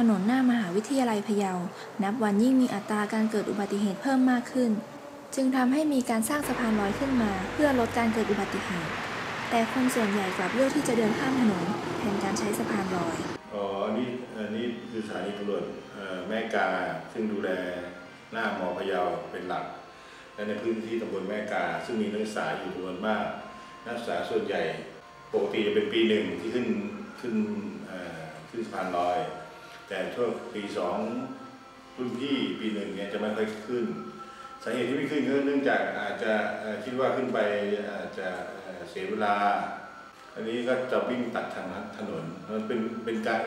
ถนนหน้ามหาวิทยาลัยพะเยา นับวันยิ่งมีอัตราการเกิดอุบัติเหตุเพิ่มมากขึ้น จึงทำให้มีการสร้างสะพานลอยขึ้นมา เพื่อลดการเกิดอุบัติเหตุ แต่คนส่วนใหญ่กลับเลือกที่จะเดินข้ามถนนแทนการใช้สะพานลอยอ๋ออันนี้อันนี้คือสถานีตำรวจแม่กาซึ่งดูแลหน้ามอพะเยาเป็นหลัก และในพื้นที่ตำบลแม่กา ซึ่งมีนักศึกษาอยู่จำนวนมาก นักศึกษาส่วนใหญ่ปกติจะเป็นปีหนึ่งที่ขึ้นขึ้นขึ้นสะพานลอย แต่ช่วงปีสองรุ่นพี่ปีหนึ่งเนี่ยจะไม่ค่อยขึ้น สาเหตุที่ไม่ขึ้นก็เนื่องจากอาจจะคิดว่าขึ้นไปอาจจะเสียเวลา อันนี้ก็จะวิ่งตัดทางถนนมันเป็นเป็นการ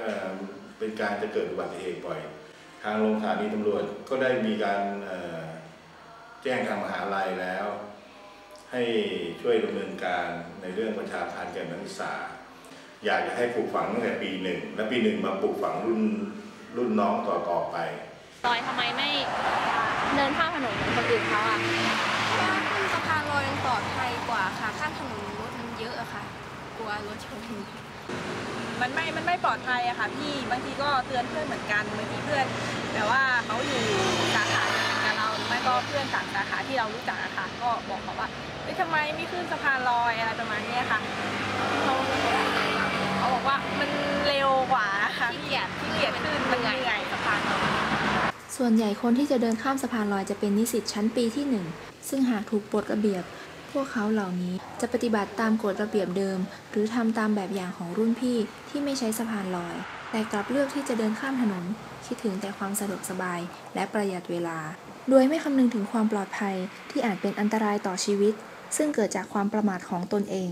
เป็นการจะเกิดอุบัติเหตุบ่อย ทางโรงสถานีตำรวจก็ได้มีการแจ้งทางมหาลัยแล้ว ให้ช่วยดำเนินการในเรื่องประชาทานแก่นักศึกษา อยากจะให้ปลูกฝังตั้งแต่ปีหนึ่งและปีหนึ่งมาปลูกฝังรุ่นรุ่นน้องต่อต่อไปลอยทำไมไม่เดินข้ามถนนเหมือนคนอื่นเขาอะว่าขึ้นสะพานลอยมันปลอดภัยกว่าค่ะข้ามถนนรถมันเยอะอะค่ะ กลัวรถชนมันไม่ มันไม่ปลอดภัยอะค่ะพี่บางทีก็เตือนเพื่อนเหมือนกันบางทีเพื่อนแบบว่าเขาอยู่สาขาเดียวกันกับเราหรือไม่ก็เพื่อนต่างสาขาที่เรารู้จักอะค่ะก็บอกเขาว่าเฮ้ยทำไมไม่ขึ้นสะพานลอยอะไรประมาณเนี้ยค่ะเขาเขาบอกว่ามันเร็วกว่าค่ะ ขี้เกียจ ขี้เกียจขึ้นมันเหนื่อยสะพานลอย ส่วนใหญ่คนที่จะเดินข้ามสะพานลอยจะเป็นนิสิตชั้นปีที่ 1 ซึ่งหากถูกปลดระเบียบ พวกเขาเหล่านี้จะปฏิบัติตามกฎระเบียบเดิม หรือทำตามแบบอย่างของรุ่นพี่ที่ไม่ใช้สะพานลอย แต่กลับเลือกที่จะเดินข้ามถนน คิดถึงแต่ความสะดวกสบายและประหยัดเวลา โดยไม่คำนึงถึงความปลอดภัยที่อาจเป็นอันตรายต่อชีวิต ซึ่งเกิดจากความประมาทของตนเอง